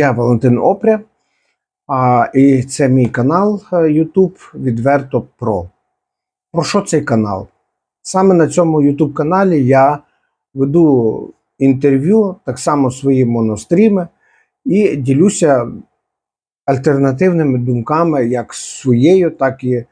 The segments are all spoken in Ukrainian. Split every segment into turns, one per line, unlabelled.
Я Валентин Опря, а, і це мій канал е, YouTube Відверто Про. Про що цей канал? Саме на цьому YouTube каналі я веду інтерв'ю, так само свої моностріми, і ділюся альтернативними думками, як своєю, так і е,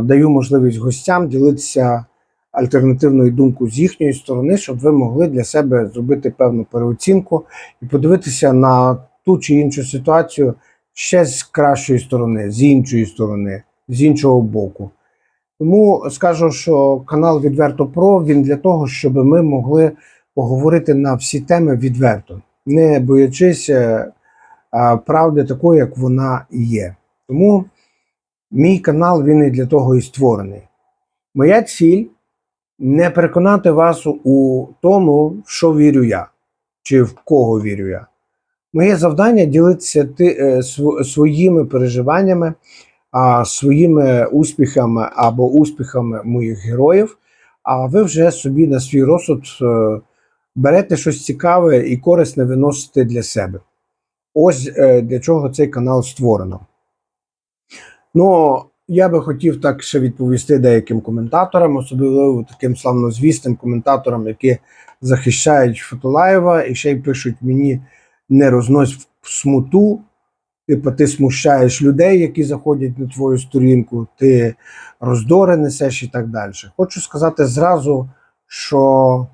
даю можливість гостям ділитися альтернативною думкою з їхньої сторони, щоб ви могли для себе зробити певну переоцінку і подивитися на ту чи іншу ситуацію ще з кращої сторони, з іншої сторони, з іншого боку. Тому скажу, що канал Відверто Про він для того, щоб ми могли поговорити на всі теми відверто, не боячись е, правди такої, як вона є. Тому мій канал він і для того і створений. Моя ціль не переконати вас у тому, в що вірю я, чи в кого вірю я. Моє завдання ділитися ти, е, своїми переживаннями, своїми успіхами або успіхами моїх героїв. А ви вже собі на свій розсуд е, берете щось цікаве і корисне виносите для себе. Ось е, для чого цей канал створено. Ну, я би хотів так ще відповісти деяким коментаторам, особливо таким славнозвісним коментаторам, які захищають Фотолаєва і ще й пишуть мені не рознось смуту. Типу, ти смущаєш людей, які заходять на твою сторінку, ти роздори несеш і так далі. Хочу сказати зразу, що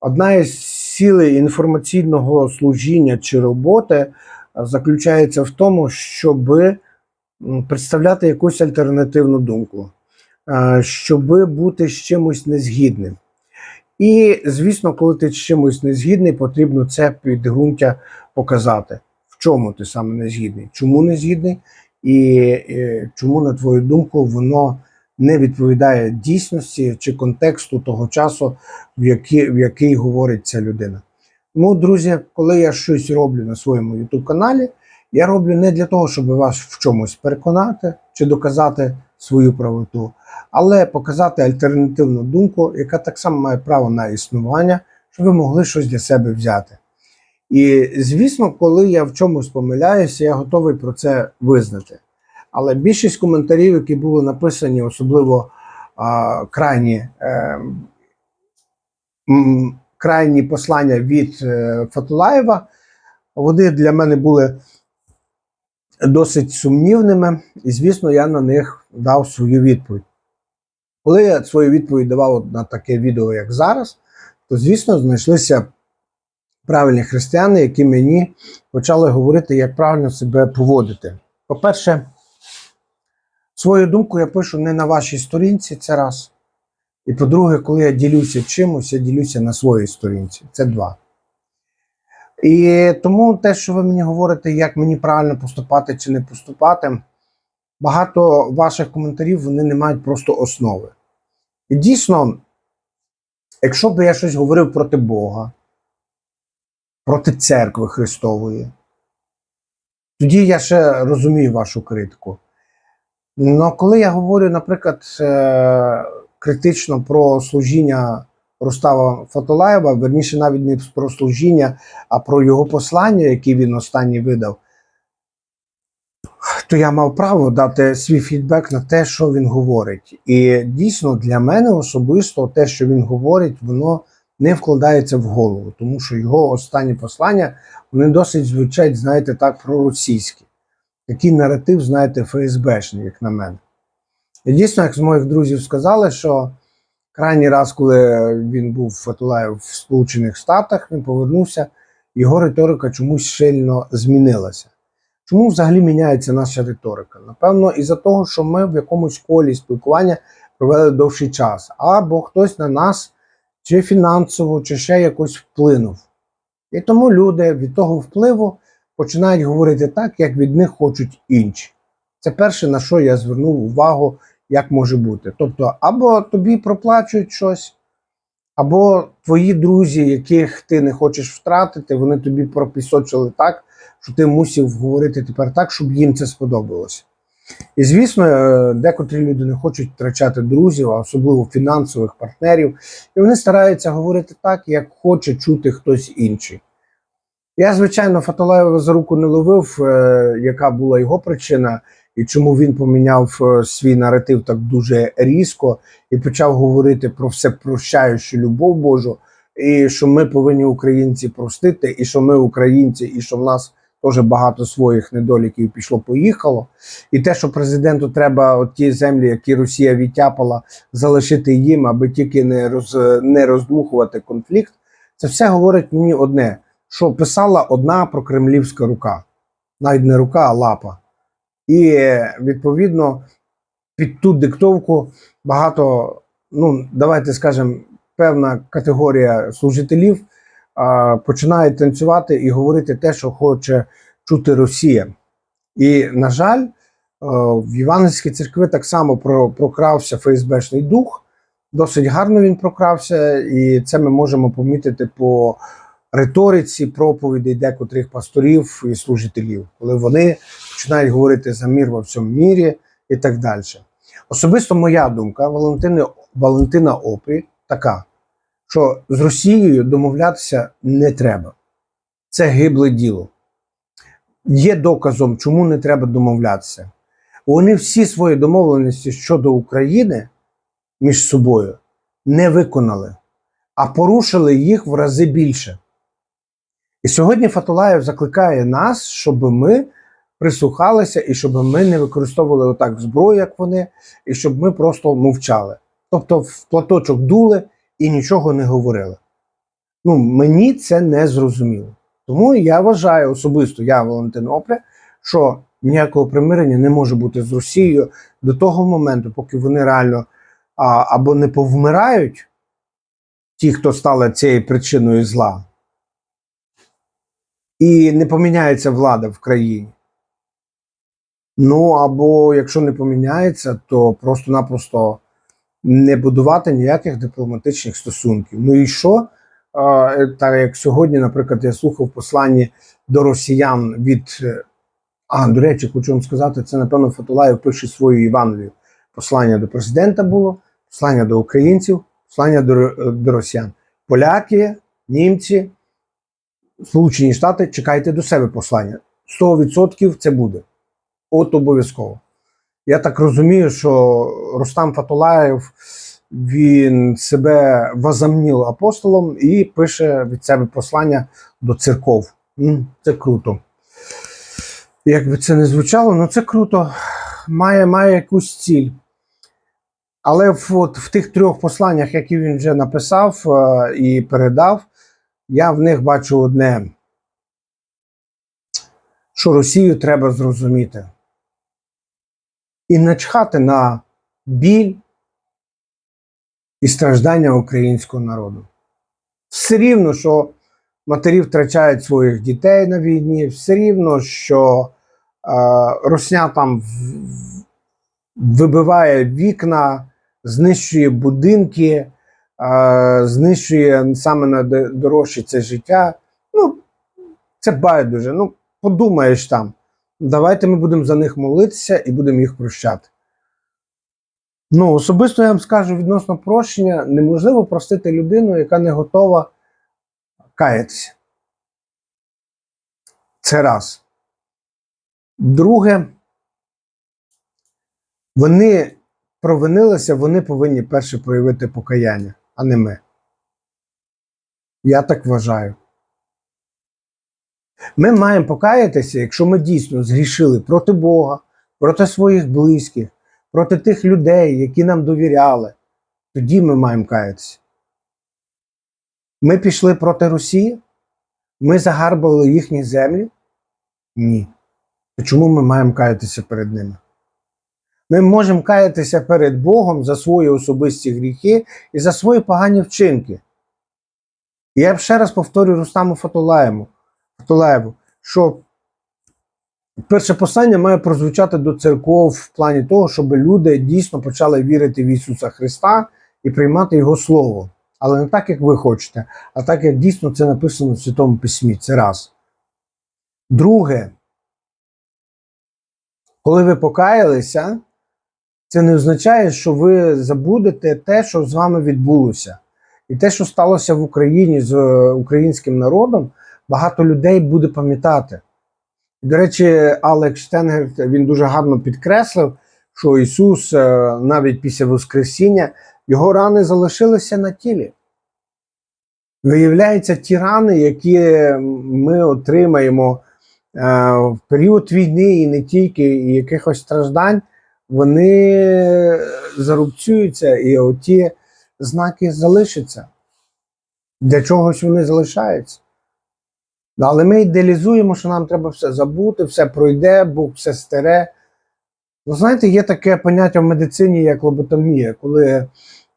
одна із цілей інформаційного служіння чи роботи заключається в тому, щоби м, представляти якусь альтернативну думку, е, щоби бути з чимось незгідним. І, звісно, коли ти з чимось незгідний, потрібно це підґрунтя показати. В чому ти саме незгідний, чому незгідний, і е, чому, на твою думку, воно не відповідає дійсності чи контексту того часу, в який, в який говорить ця людина. Тому, друзі, коли я щось роблю на своєму YouTube каналі, я роблю не для того, щоб вас в чомусь переконати чи доказати свою правоту, але показати альтернативну думку, яка так само має право на існування, щоб ви могли щось для себе взяти. І звісно, коли я в чомусь помиляюся, я готовий про це визнати. Але більшість коментарів, які були написані, особливо а, крайні, е, м, крайні послання від е, Фатулаєва, вони для мене були досить сумнівними, і, звісно, я на них дав свою відповідь. Коли я свою відповідь давав на таке відео, як зараз, то, звісно, знайшлися правильні християни, які мені почали говорити, як правильно себе поводити. По-перше, свою думку я пишу не на вашій сторінці, це раз. І по-друге, коли я ділюся чимось, я ділюся на своїй сторінці. Це два. І тому те, що ви мені говорите, як мені правильно поступати чи не поступати, багато ваших коментарів вони не мають просто основи. І дійсно, якщо б я щось говорив проти Бога, проти церкви Христової, тоді я ще розумію вашу критику. Ну, коли я говорю, наприклад, е, критично про служіння Рустава Фатолаєва, верніше навіть не про служіння, а про його послання, яке він останній видав, то я мав право дати свій фідбек на те, що він говорить. І дійсно для мене особисто те, що він говорить, воно не вкладається в голову, тому що його останні послання вони досить звучать, знаєте, так, проросійські. Такий наратив, знаєте, ФСБшний, як на мене. І дійсно, як з моїх друзів сказали, що крайній раз, коли він був Фатулаєв в Сполучених Штатах, він повернувся, його риторика чомусь сильно змінилася. Чому взагалі міняється наша риторика? Напевно, із-за того, що ми в якомусь колі спілкування провели довший час, або хтось на нас чи фінансово, чи ще якось вплинув. І тому люди від того впливу починають говорити так, як від них хочуть інші. Це перше, на що я звернув увагу, як може бути. Тобто, або тобі проплачують щось, або твої друзі, яких ти не хочеш втратити, вони тобі пропісочили так, що ти мусив говорити тепер так, щоб їм це сподобалося. І звісно, е, декотрі люди не хочуть втрачати друзів, а особливо фінансових партнерів, і вони стараються говорити так, як хоче чути хтось інший. Я, звичайно, Фаталаєва за руку не ловив, е, яка була його причина, і чому він поміняв е, свій наратив так дуже різко і почав говорити про все прощаючу любов Божу, і що ми повинні українці простити, і що ми українці, і що в нас теж багато своїх недоліків пішло-поїхало. І те, що президенту треба от ті землі, які Росія відтяпала, залишити їм, аби тільки не роз, не роздмухувати конфлікт, це все говорить мені одне: що писала одна прокремлівська рука, навіть не рука, а лапа. І відповідно під ту диктовку багато, ну давайте скажемо, певна категорія служителів починає танцювати і говорити те, що хоче чути Росія. І, на жаль, е, в Євангельській церкві так само прокрався ФСБшний дух. Досить гарно він прокрався, і це ми можемо помітити по риториці проповідей декотрих пасторів і служителів, коли вони починають говорити за мір во всьому мірі і так далі. Особисто моя думка Валентини, Валентина Опрі така, що з Росією домовлятися не треба. Це гибле діло. Є доказом, чому не треба домовлятися. Вони всі свої домовленості щодо України між собою не виконали, а порушили їх в рази більше. І сьогодні Фатулаєв закликає нас, щоб ми прислухалися і щоб ми не використовували отак зброю, як вони, і щоб ми просто мовчали. Тобто в платочок дули і нічого не говорили. Ну, мені це не зрозуміло. Тому я вважаю особисто, я Валентин Опря, що ніякого примирення не може бути з Росією до того моменту, поки вони реально а, або не повмирають, ті, хто стали цією причиною зла, і не поміняється влада в країні. Ну або якщо не поміняється, то просто-напросто не будувати ніяких дипломатичних стосунків. Ну і що? Е, Так як сьогодні, наприклад, я слухав послання до росіян від. е, А, до речі, хочу вам сказати, це, напевно, Фатулаєв пише свою Іванові. Послання до президента було, послання до українців, послання до, до росіян. Поляки, німці, Сполучені Штати, чекайте до себе послання. 100% це буде. От обов'язково. Я так розумію, що Рустам Фатулаєв він себе возомнив апостолом і пише від себе послання до церков. Це круто. Як би це не звучало, ну це круто. Має, має якусь ціль. Але в, от, в тих трьох посланнях, які він вже написав е, і передав, я в них бачу одне, що Росію треба зрозуміти. І начхати на біль і страждання українського народу. Все рівно, що матері втрачають своїх дітей на війні, все рівно, що е, Росня там вибиває вікна, знищує будинки, е, знищує саме найдорожче це життя. Ну, це байдуже. Ну, подумаєш там. Давайте ми будемо за них молитися і будемо їх прощати. Ну, особисто я вам скажу відносно прощення, неможливо простити людину, яка не готова каятися. Це раз. Друге, вони провинилися, вони повинні перше проявити покаяння, а не ми. Я так вважаю. Ми маємо покаятися, якщо ми дійсно згрішили проти Бога, проти своїх близьких, проти тих людей, які нам довіряли. Тоді ми маємо каятися. Ми пішли проти Росії? Ми загарбали їхні землі? Ні. То чому ми маємо каятися перед ними? Ми можемо каятися перед Богом за свої особисті гріхи і за свої погані вчинки. І я ще раз повторю Рустаму Фатулаєву, Фатулаєву, що перше послання має прозвучати до церков в плані того, щоб люди дійсно почали вірити в Ісуса Христа і приймати Його Слово. Але не так, як ви хочете, а так, як дійсно це написано в Святому Письмі. Це раз. Друге, коли ви покаялися, це не означає, що ви забудете те, що з вами відбулося. І те, що сталося в Україні з е, українським народом, багато людей буде пам'ятати. До речі, Алекс Штенгер він дуже гарно підкреслив, що Ісус е, навіть після Воскресіння його рани залишилися на тілі. Виявляється, ті рани, які ми отримаємо е, в період війни і не тільки, і якихось страждань, вони зарубцюються, і оті знаки залишаться. Для чогось вони залишаються. Але ми ідеалізуємо, що нам треба все забути, все пройде, Бог все стере. Ну, знаєте, є таке поняття в медицині, як лоботомія, коли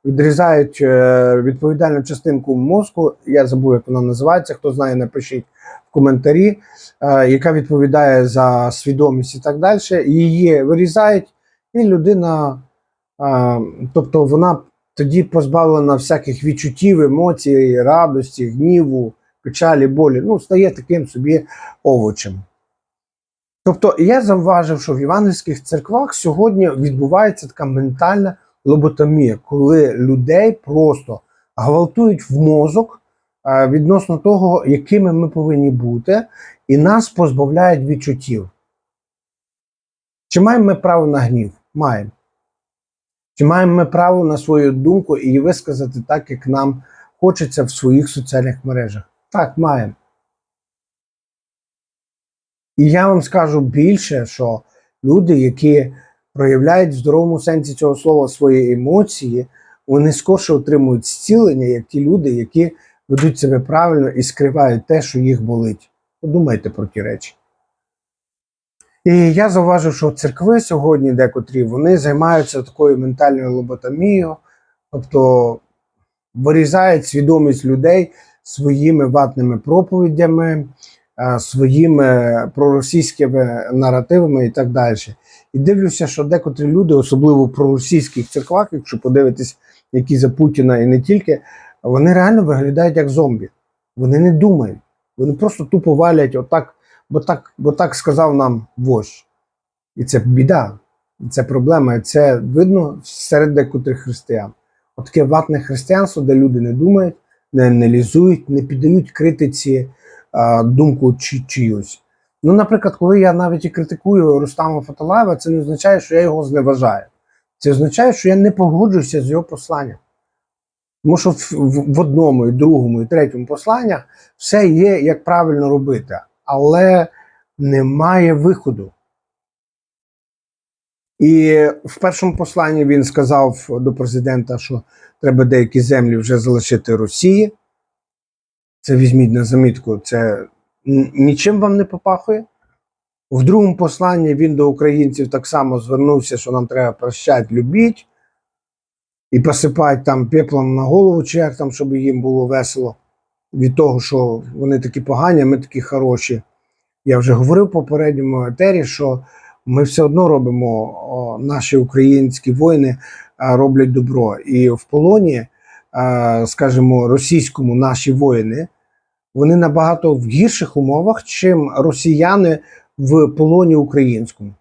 відрізають е, відповідальну частинку мозку, я забув, як вона називається, хто знає, напишіть в коментарі, е, яка відповідає за свідомість і так далі. Її вирізають, і людина, е, тобто вона тоді позбавлена всяких відчуттів, емоцій, радості, гніву, печалі, болі, ну, стає таким собі овочем. Тобто я завважив, що в євангельських церквах сьогодні відбувається така ментальна лоботомія, коли людей просто гвалтують в мозок е, відносно того, якими ми повинні бути, і нас позбавляють відчуттів. Чи маємо ми право на гнів? Маємо. Чи маємо ми право на свою думку і висказати так, як нам хочеться в своїх соціальних мережах? Так, маємо. І я вам скажу більше, що люди, які проявляють в здоровому сенсі цього слова свої емоції, вони скорше отримують зцілення, як ті люди, які ведуть себе правильно і скривають те, що їх болить. Подумайте про ті речі. І я зауважив, що церкви сьогодні, декотрі, вони займаються такою ментальною лоботомією, тобто вирізають свідомість людей своїми ватними проповідями, е, своїми проросійськими наративами і так далі. І дивлюся, що декотрі люди, особливо в проросійських церквах, якщо подивитись, які за Путіна і не тільки, вони реально виглядають як зомбі. Вони не думають. Вони просто тупо валять отак, бо так, бо так сказав нам вождь. І це біда, і це проблема. І це видно серед декотрих християн. Отаке ватне християнство, де люди не думають, не аналізують, не піддають критиці а, думку чи чиюсь. Ну, наприклад, коли я навіть і критикую Рустама Фаталаєва, це не означає, що я його зневажаю. Це означає, що я не погоджуюся з його посланням. Тому що в, в, в одному, і другому, і третьому посланнях все є, як правильно робити, але немає виходу. І в першому посланні він сказав до президента, що треба деякі землі вже залишити Росії. Це візьміть на замітку, це нічим вам не попахує. В другому посланні він до українців так само звернувся, що нам треба прощати, любіть і посипати там пеплом на голову, чи як там, щоб їм було весело від того, що вони такі погані, а ми такі хороші. Я вже говорив в попередньому етері, що ми все одно робимо, наші українські воїни роблять добро. І в полоні, скажімо, російському наші воїни, вони набагато в гірших умовах, чим росіяни в полоні українському.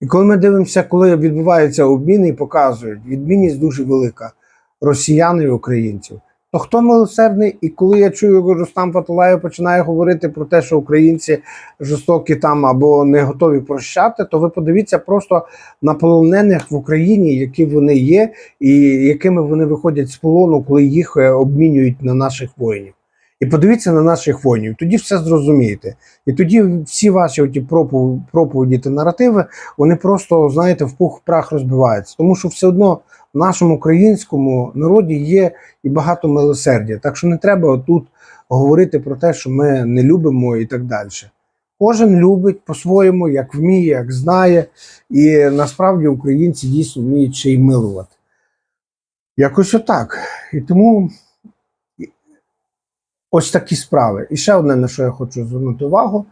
І коли ми дивимося, коли відбуваються обміни і показують, відмінність дуже велика росіян і українців. То хто милосердний? І коли я чую, Рустам Фатулаєв починає говорити про те, що українці жорстокі там або не готові прощати, то ви подивіться просто на полонених в Україні, які вони є, і якими вони виходять з полону, коли їх е, обмінюють на наших воїнів. І подивіться на наших воїнів, тоді все зрозумієте. І тоді всі ваші оті пропов- проповіді та наративи, вони просто, знаєте, в пух в прах розбиваються. Тому що все одно в нашому українському народі є і багато милосердя. Так що не треба отут говорити про те, що ми не любимо і так далі. Кожен любить по-своєму, як вміє, як знає. І насправді українці дійсно вміють ще й милувати. Якось отак. І тому ось такі справи. І ще одне, на що я хочу звернути увагу.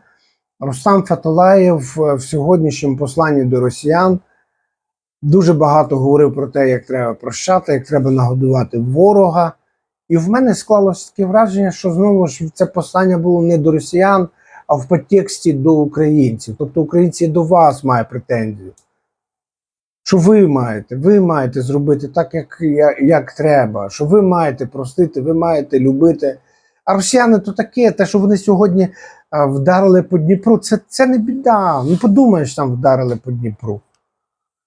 Рустам Фаталаєв е, в сьогоднішньому посланні до росіян дуже багато говорив про те, як треба прощати, як треба нагодувати ворога. І в мене склалося таке враження, що знову ж це послання було не до росіян, а в підтексті до українців. Тобто українці до вас мають претензію. Що ви маєте? Ви маєте зробити так, як, як, як треба, що ви маєте простити, ви маєте любити, А росіяни то таке, те, що вони сьогодні вдарили по Дніпру, це, це не біда. Ну подумаєш, там вдарили по Дніпру.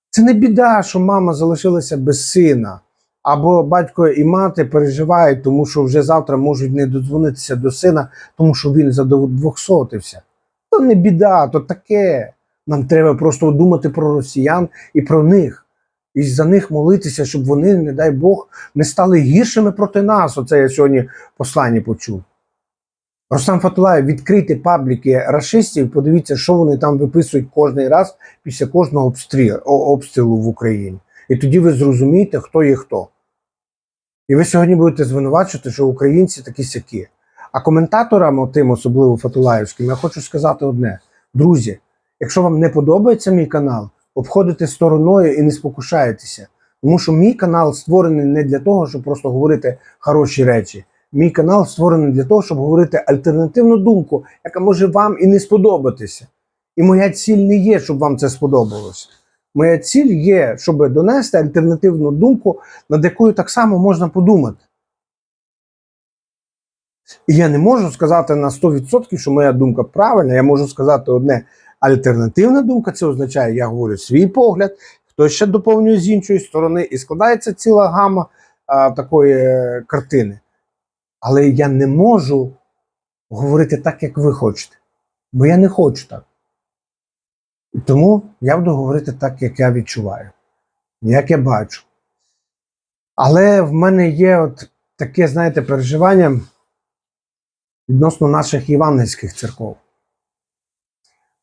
Це не біда, що мама залишилася без сина. Або батько і мати переживають, тому що вже завтра можуть не додзвонитися до сина, тому що він задвохсотився. То не біда, то таке. Нам треба просто думати про росіян і про них. І за них молитися, щоб вони, не дай Бог, не стали гіршими проти нас. Оце я сьогодні в посланні почув. Рустам Фатулаєв, відкрийте пабліки рашистів, подивіться, що вони там виписують кожний раз після кожного обстрілу, обстрілу в Україні. І тоді ви зрозумієте, хто є хто. І ви сьогодні будете звинувачувати, що українці такі сякі. А коментаторам, тим, особливо Фатулаївським, я хочу сказати одне: друзі, якщо вам не подобається мій канал, обходите стороною і не спокушаєтеся. Тому що мій канал створений не для того, щоб просто говорити хороші речі. Мій канал створений для того, щоб говорити альтернативну думку, яка може вам і не сподобатися. І моя ціль не є, щоб вам це сподобалося. Моя ціль є, щоб донести альтернативну думку, над якою так само можна подумати. І я не можу сказати на 100%, що моя думка правильна. Я можу сказати одне: альтернативна думка це означає, я говорю свій погляд, хтось ще доповнює з іншої сторони, і складається ціла гама а, такої е, картини. Але я не можу говорити так, як ви хочете. Бо я не хочу так. І тому я буду говорити так, як я відчуваю, як я бачу. Але в мене є от таке, знаєте, переживання відносно наших євангельських церков.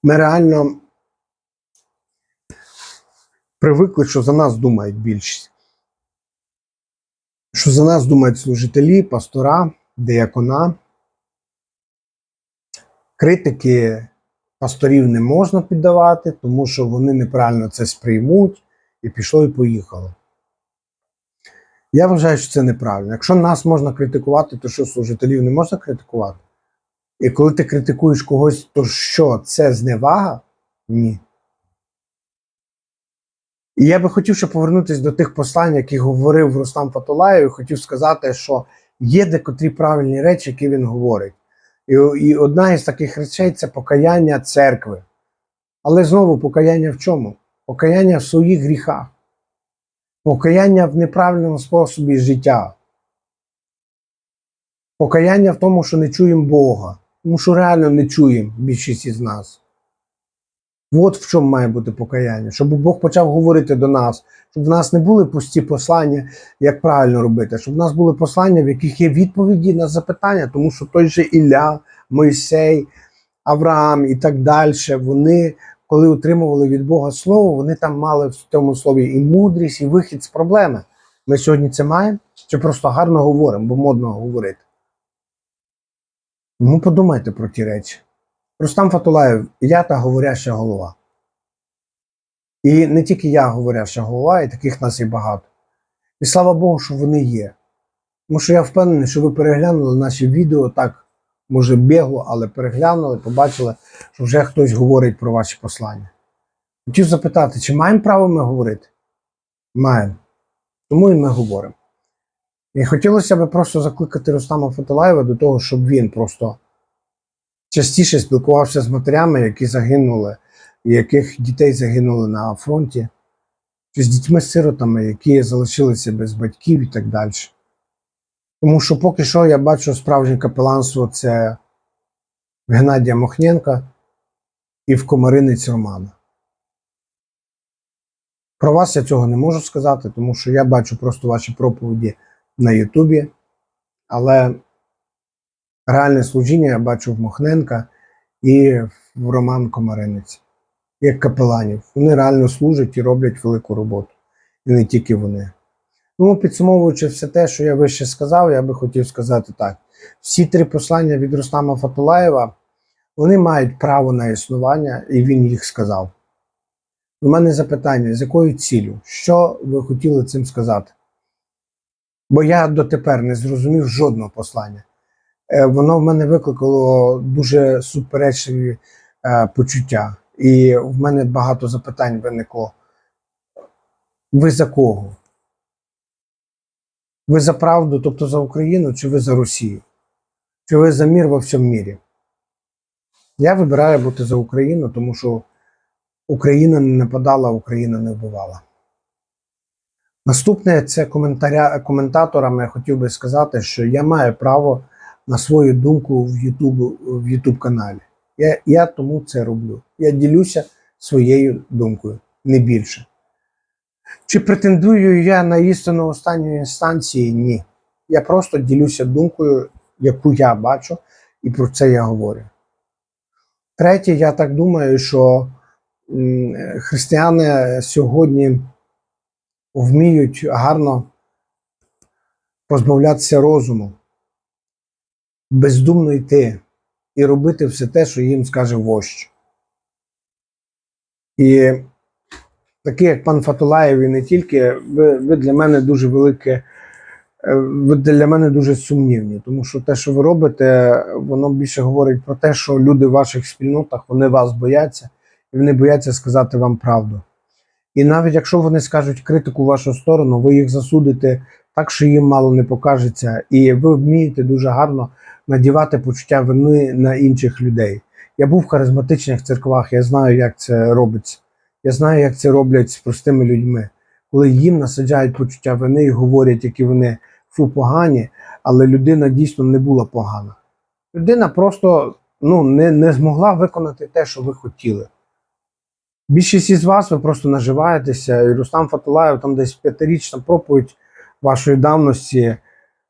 Ми реально привикли, що за нас думають більшість. Що за нас думають служителі, пастора, деякона. Критики пасторів не можна піддавати, тому що вони неправильно це сприймуть і пішло і поїхало. Я вважаю, що це неправильно. Якщо нас можна критикувати, то що служителів не можна критикувати? І коли ти критикуєш когось, то що це зневага? Ні. І я би хотів ще повернутися до тих послань, які говорив Рустам Фатулаєв, і хотів сказати, що є декотрі правильні речі, які він говорить. І, і одна із таких речей це покаяння церкви. Але знову покаяння в чому? Покаяння в своїх гріхах, покаяння в неправильному способі життя, покаяння в тому, що не чуємо Бога, тому що реально не чуємо більшість із нас. От в чому має бути покаяння, щоб Бог почав говорити до нас, щоб в нас не були пусті послання, як правильно робити, щоб в нас були послання, в яких є відповіді на запитання, тому що той же Ілля, Мойсей, Авраам і так далі, вони, коли отримували від Бога слово, вони там мали в цьому слові і мудрість, і вихід з проблеми. Ми сьогодні це маємо, чи просто гарно говоримо, бо модно говорити. Ну, подумайте про ті речі. Рустам Фатулаєв, я та говоряща голова. І не тільки я говоряща голова, і таких нас є багато. І слава Богу, що вони є. Тому що я впевнений, що ви переглянули наші відео так, може, бігло, але переглянули, побачили, що вже хтось говорить про ваші послання. Хотів запитати, чи маємо право ми говорити? Маємо. Тому і ми говоримо. І хотілося б просто закликати Рустама Фатулаєва до того, щоб він просто частіше спілкувався з матерями, які загинули, яких дітей загинули на фронті, чи з дітьми-сиротами, які залишилися без батьків і так далі. Тому що поки що я бачу справжнє капеланство це Геннадія Мохненка і в Комаринець Романа. Про вас я цього не можу сказати, тому що я бачу просто ваші проповіді на Ютубі, але реальне служіння я бачу в Мохненка і в Роман Комаринець, як капеланів. Вони реально служать і роблять велику роботу. І не тільки вони. Тому, підсумовуючи все те, що я вище сказав, я би хотів сказати так: всі три послання від Рустама Фатулаєва вони мають право на існування, і він їх сказав. У мене запитання: з якою ціллю? Що ви хотіли цим сказати? Бо я дотепер не зрозумів жодного послання. Е, Воно в мене викликало дуже суперечливі е, почуття. І в мене багато запитань виникло. Ви за кого? Ви за правду, тобто за Україну, чи ви за Росію? Чи ви за мір во всьому мірі? Я вибираю бути за Україну, тому що Україна не нападала, Україна не вбивала. Наступне це коментаря, коментаторам я хотів би сказати, що я маю право на свою думку в YouTube, в YouTube каналі. Я, я тому це роблю. Я ділюся своєю думкою, не більше. Чи претендую я на істину останньої інстанції? Ні. Я просто ділюся думкою, яку я бачу, і про це я говорю. Третє, я так думаю, що християни сьогодні вміють гарно позбавлятися розуму, бездумно йти і робити все те, що їм скаже вождь. І такий, як пан Фатулаєв, і не тільки, ви, ви для мене дуже велике, е, ви для мене дуже сумнівні, тому що те, що ви робите, воно більше говорить про те, що люди в ваших спільнотах вони вас бояться, і вони бояться сказати вам правду. І навіть якщо вони скажуть критику в вашу сторону, ви їх засудите так, що їм мало не покажеться, і ви вмієте дуже гарно надівати почуття вини на інших людей. Я був в харизматичних церквах, я знаю, як це робиться. Я знаю, як це роблять з простими людьми, коли їм насаджають почуття вини і говорять, які вони фу погані, але людина дійсно не була погана. Людина просто ну, не, не змогла виконати те, що ви хотіли. Більшість із вас ви просто наживаєтеся, і Рустам Фатулаєв, там десь п'ятирічна проповідь вашої давності.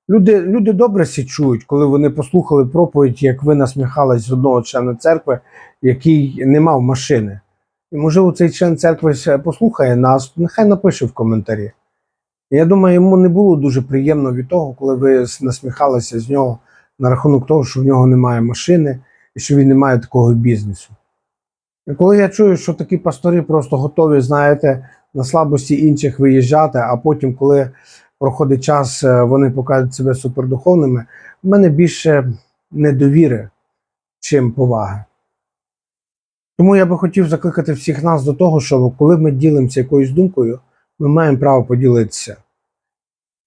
Люди, люди добре всі чують, коли вони послухали проповідь, як ви насміхались з одного члена церкви, який не мав машини. І можливо, цей член церкви послухає нас, нехай напише в коментарі. Я думаю, йому не було дуже приємно від того, коли ви насміхалися з нього на рахунок того, що в нього немає машини і що він не має такого бізнесу. І коли я чую, що такі пастори просто готові, знаєте, на слабості інших виїжджати, а потім, коли проходить час, е, вони покажуть себе супердуховними, в мене більше недовіри, чим поваги. Тому я би хотів закликати всіх нас до того, що коли ми ділимося якоюсь думкою, ми маємо право поділитися.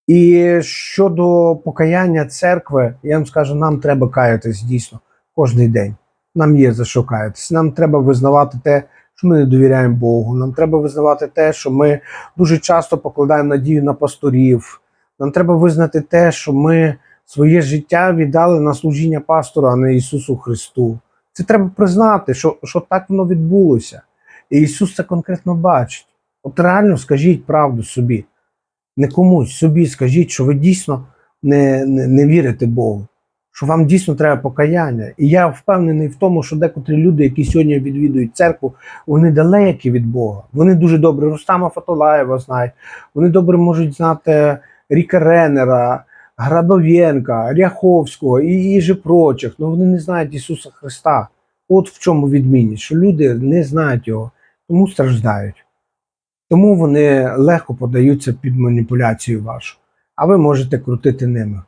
І щодо покаяння церкви, я вам скажу, нам треба каятись дійсно кожен день. Нам є за що каятись. Нам треба визнавати те, що ми не довіряємо Богу. Нам треба визнавати те, що ми дуже часто покладаємо надію на пасторів. Нам треба визнати те, що ми своє життя віддали на служіння пастору, а не Ісусу Христу. Це треба признати, що, що так воно відбулося. І Ісус це конкретно бачить. От реально скажіть правду собі. Не комусь собі скажіть, що ви дійсно не, не, не вірите Богу, що вам дійсно треба покаяння. І я впевнений в тому, що декотрі люди, які сьогодні відвідують церкву, вони далекі від Бога. Вони дуже добре Рустама Фатолаєва знають, вони добре можуть знати Ріка Ренера, Грабовєнка, Ряховського і, і же прочих. але вони не знають Ісуса Христа. От в чому відмінність, що люди не знають його, тому страждають. Тому вони легко подаються під маніпуляцію вашу, а ви можете крутити ними.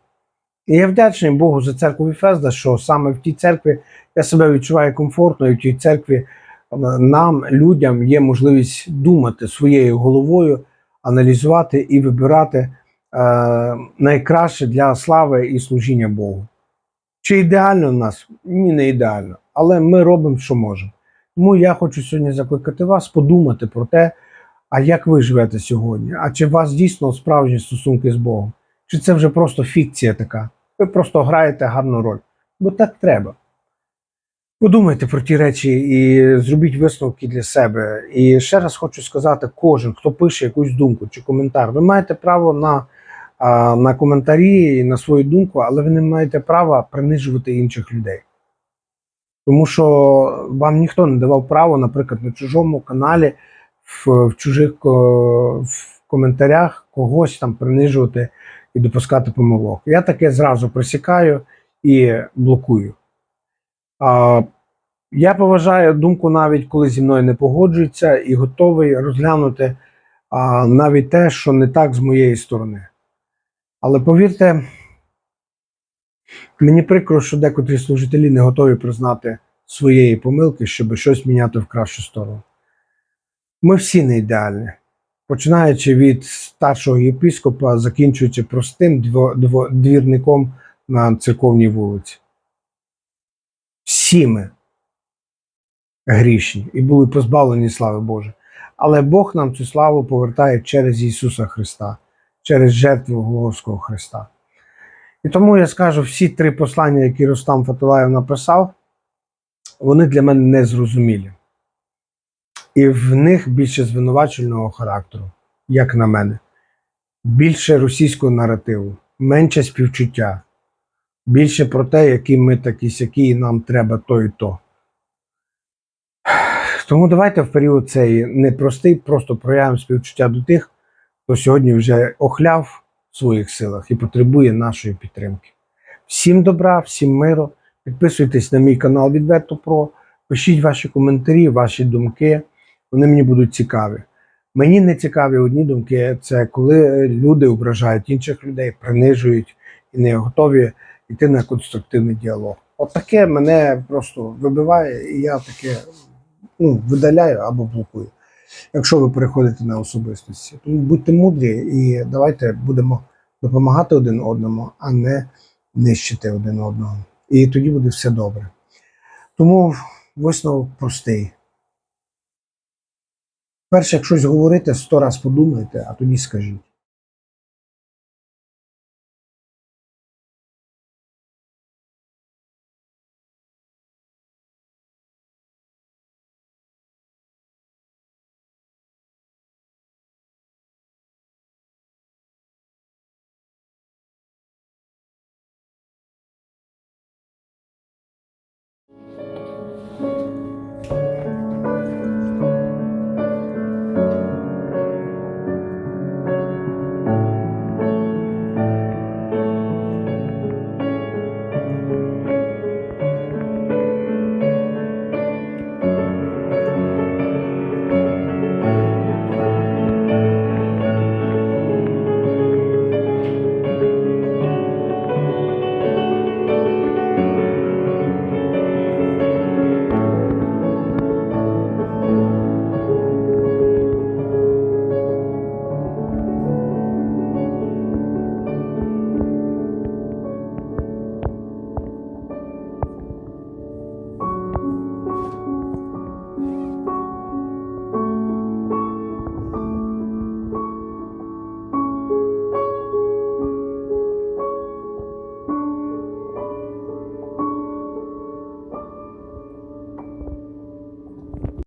І я вдячний Богу за церкву Віфезда, що саме в тій церкві я себе відчуваю комфортно, і в тій церкві е, нам, людям, є можливість думати своєю головою, аналізувати і вибирати е, найкраще для слави і служіння Богу. Чи ідеально в нас? Ні, не ідеально. Але ми робимо, що можемо. Тому я хочу сьогодні закликати вас подумати про те, а як ви живете сьогодні? А чи у вас дійсно справжні стосунки з Богом? Чи це вже просто фікція така? Ви просто граєте гарну роль. Бо так треба. Подумайте про ті речі і зробіть висновки для себе. І ще раз хочу сказати: кожен, хто пише якусь думку чи коментар, ви маєте право на, на коментарі і на свою думку, але ви не маєте права принижувати інших людей. Тому що вам ніхто не давав право, наприклад, на чужому каналі в, в чужих в коментарях когось там принижувати і допускати помилок. Я таке зразу присікаю і блокую. А, я поважаю думку навіть коли зі мною не погоджуються, і готовий розглянути а, навіть те, що не так з моєї сторони. Але повірте, мені прикро, що декотрі служителі не готові признати своєї помилки, щоб щось міняти в кращу сторону. Ми всі не ідеальні, починаючи від старшого єпископа, закінчуючи простим двірником на церковній вулиці. Всі ми грішні і були позбавлені слави Божої. Але Бог нам цю славу повертає через Ісуса Христа, через жертву Головського Христа. І тому я скажу, всі три послання, які Ростам Фатулаєв написав, вони для мене незрозумілі. І в них більше звинувачувального характеру, як на мене. Більше російського наративу, менше співчуття, більше про те, які ми такі сякі, і нам треба то і то. Тому давайте в період цей непростий, просто проявимо співчуття до тих, хто сьогодні вже охляв в своїх силах і потребує нашої підтримки. Всім добра, всім миру. Підписуйтесь на мій канал Відверто Про, пишіть ваші коментарі, ваші думки. Вони мені будуть цікаві. Мені не цікаві одні думки, це коли люди ображають інших людей, принижують і не готові йти на конструктивний діалог. От таке мене просто вибиває, і я таке ну, видаляю або блокую, якщо ви переходите на особистості. Тому будьте мудрі і давайте будемо допомагати один одному, а не нищити один одного. І тоді буде все добре. Тому висновок простий. Перше, як щось говорите, сто раз подумайте, а тоді скажіть.